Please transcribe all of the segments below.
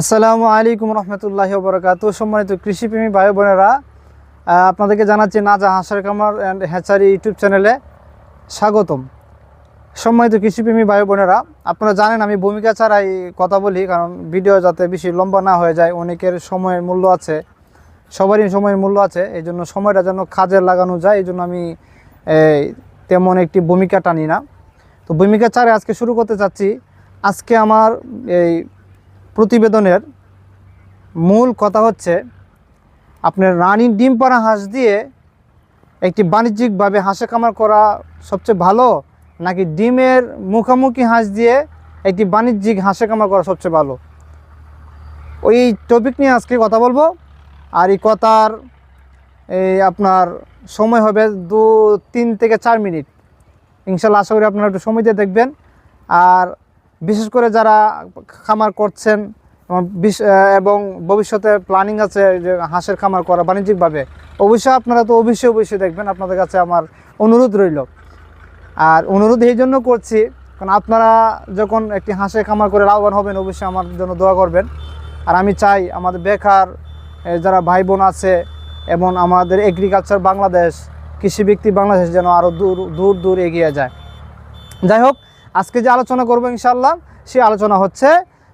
আসসালামু আলাইকুম রহমতুল্লাহি বরকাত সম্মানিত কৃষিপ্রেমী ভাই বোনেরা আপনাদেরকে জানাচ্ছি নাজা হাঁসের কামার অ্যান্ড হ্যাচারি ইউটিউব চ্যানেলে স্বাগতম। সম্মানিত কৃষিপ্রেমী ভাই বোনেরা, আপনারা জানেন আমি ভূমিকা ছাড়াই কথা বলি, কারণ ভিডিও যাতে বেশি লম্বা না হয়ে যায়, অনেকের সময়ের মূল্য আছে, সবারই সময়ের মূল্য আছে এই জন্য সময়টা যেন কাজে লাগানো যায় এই জন্য আমি তেমন একটি ভূমিকা টানি না। তো ভূমিকা ছাড়াই আজকে শুরু করতে চাচ্ছি, আজকে আমার এই প্রতিবেদনের মূল কথা হচ্ছে আপনার রানী ডিম পাড়া হাঁস দিয়ে একটি বাণিজ্যিকভাবে হাঁসে কামার করা সবচেয়ে ভালো, নাকি ডিমের মুখামুখি হাঁস দিয়ে একটি বাণিজ্যিক হাঁসে কামার করা সবচেয়ে ভালো? ওই টপিক নিয়ে আজকে কথা বলব। আর এই কথার, এই আপনার সময় হবে দু, তিন থেকে চার মিনিট। ইনশাল্লাহ আশা করি আপনারা একটু সময় দিয়ে দেখবেন। আর বিশেষ করে যারা খামার করছেন এবং ভবিষ্যতে প্ল্যানিং আছে যে হাঁসের খামার করা বাণিজ্যিকভাবে, অবশ্যই আপনারা তো অবশ্যই অবশ্যই দেখবেন, আপনাদের কাছে আমার অনুরোধ রইল। আর অনুরোধ এই জন্য করছি, কারণ আপনারা যখন একটি হাঁসের খামার করে লাভবান হবেন, অবশ্যই আমার জন্য দোয়া করবেন। আর আমি চাই আমাদের বেকার যারা ভাই বোন আছে এবং আমাদের এগ্রিকালচার বাংলাদেশ কৃষি ব্যক্তি বাংলাদেশ যেন আরও দূর দূর দূর এগিয়ে যায়। যাই হোক আজকে যে আলোচনা করব ইনশাল্লাহ সে আলোচনা হচ্ছে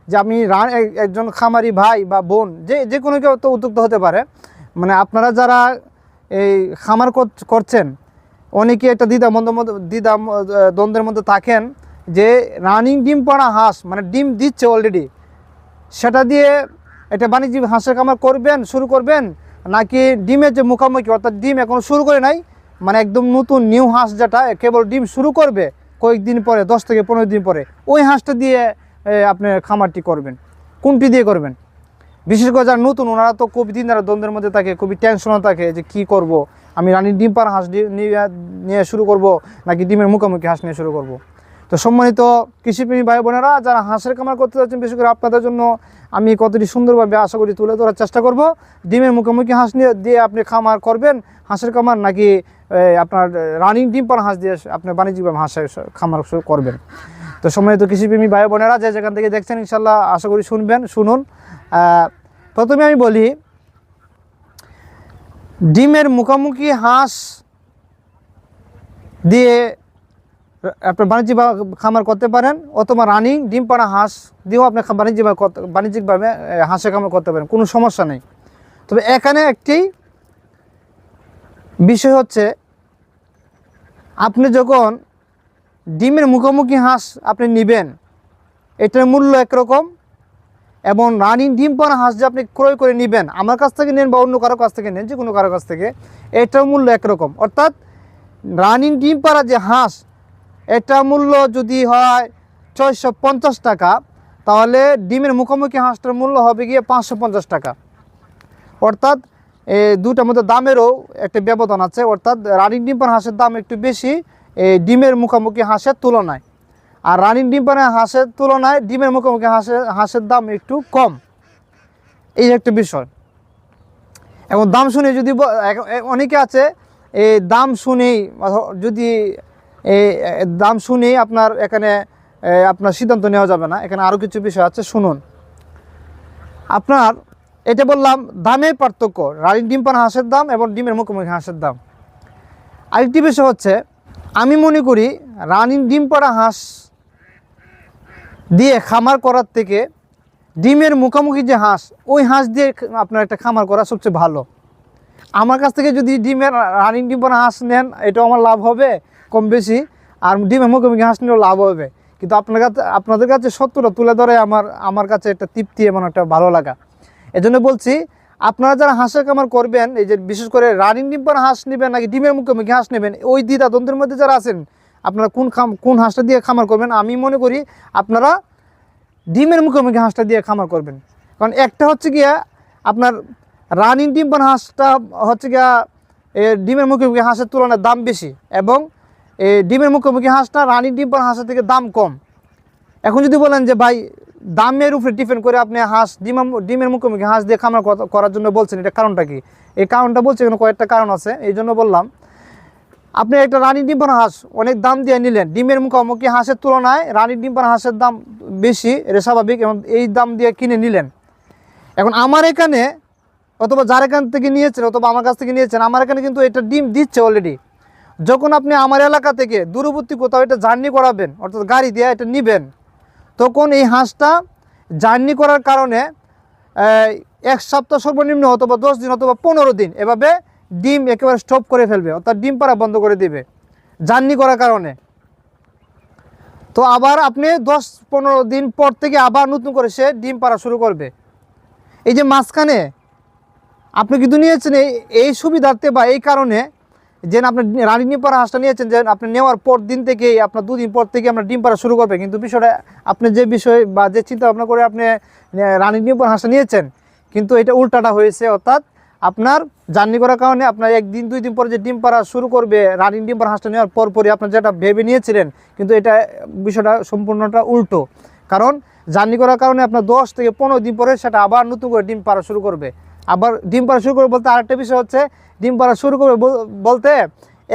যে আমি রা- এক- একজন খামারি ভাই বা বোন, যে যে কোনো কেউ তো উদ্যুক্ত হতে পারে। মানে আপনারা যারা এই খামার কর- করছেন অনেকে একটা দ্বিধা মন্দ দ্বিধা দ্বন্দ্বের মধ্যে থাকেন যে রানিং ডিম পাড়া হাঁস মানে ডিম দিচ্ছে অলরেডি সেটা দিয়ে একটা বাণিজ্যিক হাঁসের খামার করবেন, শুরু করবেন, নাকি ডিমের যে মুখামুখি, অর্থাৎ ডিম এখনও শুরু করে নাই মানে একদম নতুন নিউ হাঁস যেটা, কেবল ডিম শুরু করবে কয়েকদিন পরে, দশ থেকে পনেরো দিন পরে, ওই হাঁসটা দিয়ে আপনি খামারটি করবেন, কোনটি দিয়ে করবেন? বিশেষ করে যারা নতুন, ওনারা তো খুবই দিন তারা দ্বন্দ্বের মধ্যে থাকে, খুবই টেনশনও থাকে যে কি করব? আমি রানী ডিম পার হাঁস নিয়ে শুরু করব, নাকি ডিমের মুখোমুখি হাঁস নিয়ে শুরু করব? তো সম্মানিত কৃষিপ্রেমী ভাই বোনেরা, যারা হাঁসের খামার করতে যাচ্ছেন, বিশেষ করে আপনাদের জন্য আমি কতটি সুন্দরভাবে আশা করি তুলে ধরার চেষ্টা করব। ডিমের মুখোমুখি হাঁস নিয়ে দিয়ে আপনি খামার করবেন। হাঁসের খামার নাকি আপনার রানিং ডিম পার হাঁস দিয়ে আপনি বাণিজ্যিকভাবে হাঁসের খামার করবেন। তো সম্মানিত কৃষিপ্রেমী ভাই বোনেরা, যে যেখান থেকে দেখছেন ইনশাল্লাহ আশা করি শুনবেন, শুনুন। প্রথমে আমি বলি, ডিমের মুখোমুখি হাঁস দিয়ে আপনার বাণিজ্যিক খামার করতে পারেন অথবা রানিং, ডিম পাড়া, হাঁস দিয়েও আপনি খা- বাণিজ্যিক বাণিজ্যিকভাবে হাঁসের খামার করতে পারেন, কোনো সমস্যা নেই। তবে এখানে একটি বিষয় হচ্ছে, আপনি যখন ডিমের মুখোমুখি হাঁস আপনি নেবেন, এটার মূল্য একরকম এবং রানিং ডিম পাড়া হাঁস যে আপনি ক্রয় করে নেবেন, আমার কাছ থেকে নেন বা অন্য কারও কাছ থেকে নেন, যে কোনো কারও কাছ থেকে, এটার মূল্য একরকম। অর্থাৎ রানিং ডিম পাড়া যে হাঁস এটা মূল্য যদি হয় ছয়শো পঞ্চাশ টাকা, তাহলে ডিমের মুখোমুখি হাঁসটার মূল্য হবে গিয়ে পাঁচশো পঞ্চাশ টাকা। অর্থাৎ দুটার মধ্যে দামেরও একটা ব্যবধান আছে। অর্থাৎ, রানিং ডিম পাড়া হাঁসের দাম একটু বেশি এই ডিমের মুখোমুখি হাঁসের তুলনায়। আর রানিং ডিম পাড়া হাঁসের তুলনায় ডিমের মুখোমুখি হাঁসের হাঁসের দাম একটু কম। এই একটা বিষয়। এবং দাম শুনে যদি অনেকে আছে এই দাম শুনেই যদি এই দাম শুনেই আপনার এখানে আপনার সিদ্ধান্ত নেওয়া যাবে না। এখানে আরও কিছু বিষয় আছে, শুনুন। আপনার, এটা বললাম, দামের পার্থক্য, রানিং ডিম পাড়া হাঁসের দাম এবং ডিমের মুখোমুখি হাঁসের দাম। আরেকটি বিষয় হচ্ছে, আমি মনে করি, রানিং ডিম পাড়া হাঁস দিয়ে খামার করার থেকে ডিমের মুখোমুখি যে হাঁস, ওই হাঁস দিয়ে আপনার একটা খামার করা সবচেয়ে ভালো। আমার কাছ থেকে যদি ডিমের, রানিং ডিম পাড়া হাঁস নেন, এটাও আমার লাভ হবে। কম বেশি আর ডিমের মুখোমুখি হাঁস নিলেও লাভ হবে। কিন্তু আপনার কাছে, আপনাদের কাছে সত্যটা তুলে ধরে আমার আমার কাছে একটা তৃপ্তি এবং একটা ভালো লাগা। এজন্য বলছি, আপনারা যারা হাঁসের খামার করবেন, এই যে বিশেষ করে রানিং ডিম পাড়া হাঁস নেবেন, নাকি ডিমের মুখোমুখি হাঁস নেবেন, ওই দ্বিধা দ্বন্দ্বের মধ্যে যারা আছেন, আপনারা কোন খাম, কোন হাঁসটা দিয়ে খামার করবেন? আমি মনে করি আপনারা ডিমের মুখোমুখি হাঁসটা দিয়ে খামার করবেন। কারণ একটা হচ্ছে গিয়া, আপনার রানিং ডিম পান হাঁসটা হচ্ছে গিয়া ডিমের মুখোমুখি হাঁসের তুলনায় দাম বেশি এবং এই ডিমের মুখোমুখি হাঁসটা রানিং ডিম পান হাঁসের থেকে দাম কম। এখন যদি বলেন যে, ভাই, দামের উপরে ডিপেন্ড করে আপনি হাঁস ডিম, ডিমের মুখোমুখি হাঁস দিয়ে খামার করার জন্য বলছেন, এটা কারণটা কি? এই কারণটা বলছে, এখানে কয়েকটা কারণ আছে, এই জন্য বললাম। আপনি একটা রানী ডিম পাড়া হাঁস অনেক দাম দিয়ে নিলেন, ডিমের মুখোমুখি হাঁসের তুলনায় রানী ডিম পাড়া হাঁসের দাম বেশি, এটা স্বাভাবিক, এবং এই দাম দিয়ে কিনে নিলেন। এখন আমার এখানে, অথবা যার এখান থেকে নিয়েছেন, অথবা আমার কাছ থেকে নিয়েছেন, আমার এখানে কিন্তু এটা ডিম দিচ্ছে অলরেডি যখন আপনি আমার এলাকা থেকে দূরবর্তী কোথাও এটা জার্নি করাবেন, অর্থাৎ গাড়ি দিয়ে এটা নেবেন, তখন এই হাঁসটা জার্নি করার কারণে এক সপ্তাহ সর্বনিম্ন অথবা দশ দিন অথবা পনেরো দিন এভাবে ডিম একেবারে স্টপ করে ফেলবে, অর্থাৎ ডিম পাড়া বন্ধ করে দিবে জার্নি করার কারণে। তো আবার আপনি দশ পনেরো দিন পর থেকে আবার নতুন করে সে ডিম পাড়া শুরু করবে। এই যে মাঝখানে, আপনি কিন্তু নিয়েছেন এই সুবিধার্থে বা এই কারণে যে আপনি রানী ডিম পাড়া হাঁসটা নিয়েছেন যে আপনি নেওয়ার পর দিন থেকেই, আপনার দুদিন পর থেকে আমরা ডিম পাড়া শুরু করবে। কিন্তু বিষয়টা, আপনি যে বিষয় বা যে চিন্তা ভাবনা করে আপনি রানী ডিম পাড়া হাঁসটা নিয়েছেন, কিন্তু এটা উল্টাটা হয়েছে, অর্থাৎ আপনার জার্নি করার কারণে আপনার একদিন দুই দিন পরে যে ডিম পাড়া শুরু করবে, রানী ডিম পাড়া হাঁসটা নেওয়ার পর পরই আপনার যেটা ভেবে নিয়েছিলেন, কিন্তু এটা বিষয়টা সম্পূর্ণটা উল্টো। কারণ জার্নি করার কারণে আপনার দশ থেকে পনেরো দিন পরে সেটা আবার নতুন করে ডিম পাড়া শুরু করবে। আবার ডিম পাড়া শুরু করবে বলতে আরেকটা বিষয় হচ্ছে, ডিম পাড়া শুরু করবে বলতে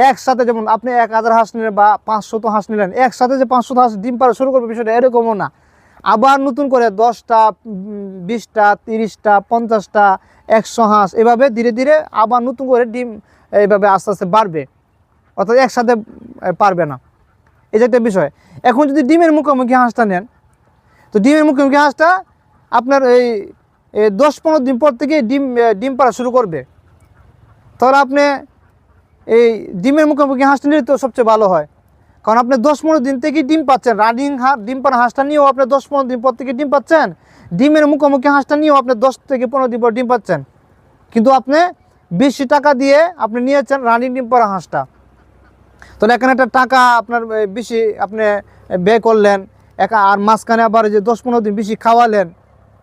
একসাথে যেমন আপনি এক হাজার হাঁস নিলেন বা পাঁচশত হাঁস নিলেন, একসাথে যে পাঁচশত হাঁস ডিম পাড়া শুরু করবে বিষয়টা এরকমও না। আবার নতুন করে দশটা বিশটা, তিরিশটা, পঞ্চাশটা, একশো হাঁস এভাবে ধীরে ধীরে আবার নতুন করে ডিম এইভাবে আস্তে আস্তে বাড়বে। অর্থাৎ একসাথে পারবে না। এই যে একটা বিষয়, এখন যদি ডিমের মুখোমুখি হাঁসটা নেন, তো ডিমের মুখোমুখি হাঁসটা আপনার এই দশ পনেরো দিন পর থেকে ডিম ডিম পাড়া শুরু করবে। তাহলে আপনি এই ডিমের মুখোমুখি হাঁসটা নিলে তো সবচেয়ে ভালো হয়। কারণ আপনি দশ পনেরো দিন থেকে ডিম পাচ্ছেন, রানিং হাঁস ডিম পাড়া হাঁসটা নিয়েও আপনি দশ পনেরো দিন পর থেকে ডিম পাচ্ছেন, ডিমের মুখোমুখি হাঁসটা নিয়েও আপনি দশ থেকে পনেরো দিন পর ডিম পাচ্ছেন। কিন্তু আপনি বেশি টাকা দিয়ে আপনি নিয়েছেন রানিং ডিম পাড়া হাঁসটা। তাহলে এখানে একটা টাকা আপনার বেশি আপনি ব্যয় করলেন, একা, আর মাঝখানে আবার যে দশ পনেরো দিন বেশি খাওয়ালেন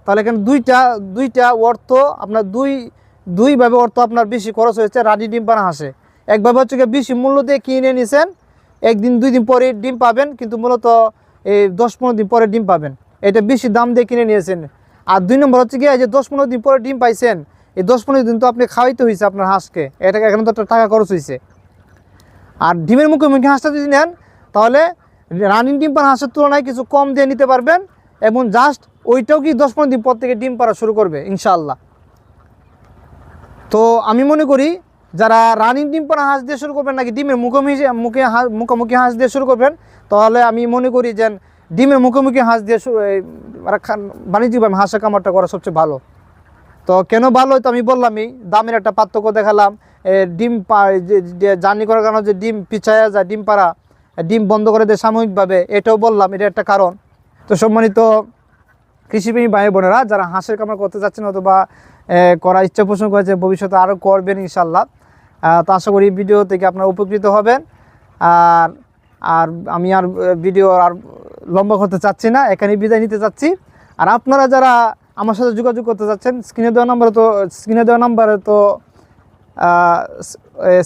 তাহলে এখানে দুইটা দুইটা অর্থ আপনার দুই, দুইভাবে অর্থ আপনার বেশি খরচ হয়েছে রানি ডিম পানা হাসে। একভাবে হচ্ছে বেশি মূল্য দিয়ে কিনে নিয়েছেন একদিন, দুই দিন পরে ডিম পাবেন, কিন্তু মূলত এই দশ পনেরো দিন পরে ডিম পাবেন। এটা বেশি দাম দিয়ে কিনে নিয়েছেন। আর দুই নম্বর হচ্ছে গিয়ে যে দশ পনেরো দিন পরে ডিম পাইছেন, এই দশ পনেরো দিন তো আপনি খাওয়াইতে হয়েছে আপনার হাঁসকে এটা এখানে তো টাকা খরচ হয়েছে আর ডিমের মুখোমুখি হাঁসটা যদি নেন, তাহলে রানিং ডিম পাড়া হাঁসের তুলনায় কিছু কম দিয়ে নিতে পারবেন এবং জাস্ট ওইটাও কি দশ পনেরো দিন পর থেকে ডিম পাড়া শুরু করবে, ইনশাআল্লাহ। তো আমি মনে করি, যারা রানিং ডিম পাড়া হাঁস দিয়ে শুরু করবেন নাকি ডিমের মুখোমুখি মুখে মুখোমুখি হাঁস দিয়ে শুরু করবেন, তাহলে আমি মনে করি যে ডিমের মুখোমুখি হাঁস দিয়ে বাণিজ্যিকভাবে হাঁসের কামারটা করা সবচেয়ে ভালো। তো কেন ভালো তো আমি বললামই, দামের একটা পার্থক্য দেখালাম ডিম পা- জার্নি করার কারণে যে ডিম পিছায়া যায়, ডিম পাড়া, ডিম বন্ধ করে দেয় সাময়িকভাবে, এটাও বললাম, এটা একটা কারণ। তো সম্মানিত কৃষিপ্রেমী ভাই বোনেরা, যারা হাঁসের কামার করতে যাচ্ছেন অথবা করার ইচ্ছা পোষণ করেছে, ভবিষ্যতে আরও করবেন ইনশাল্লাহ তো আশা করি ভিডিও থেকে আপনারা উপকৃত হবেন। আর আর আমি আর ভিডিও আর লম্বা করতে চাচ্ছি না এখানে বিদায় নিতে চাচ্ছি। আর আপনারা যারা আমার সাথে যোগাযোগ করতে চাচ্ছেন স্ক্রিনে দেওয়া নাম্বারে তো, স্ক্রিনে দেওয়া নাম্বারে তো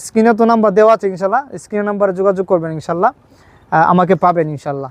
স্ক্রিনে তো নাম্বার দেওয়া আছে ইনশাল্লাহ স্ক্রিনে নাম্বারে যোগাযোগ করবেন ইনশাল্লাহ আমাকে পাবেন ইনশাল্লাহ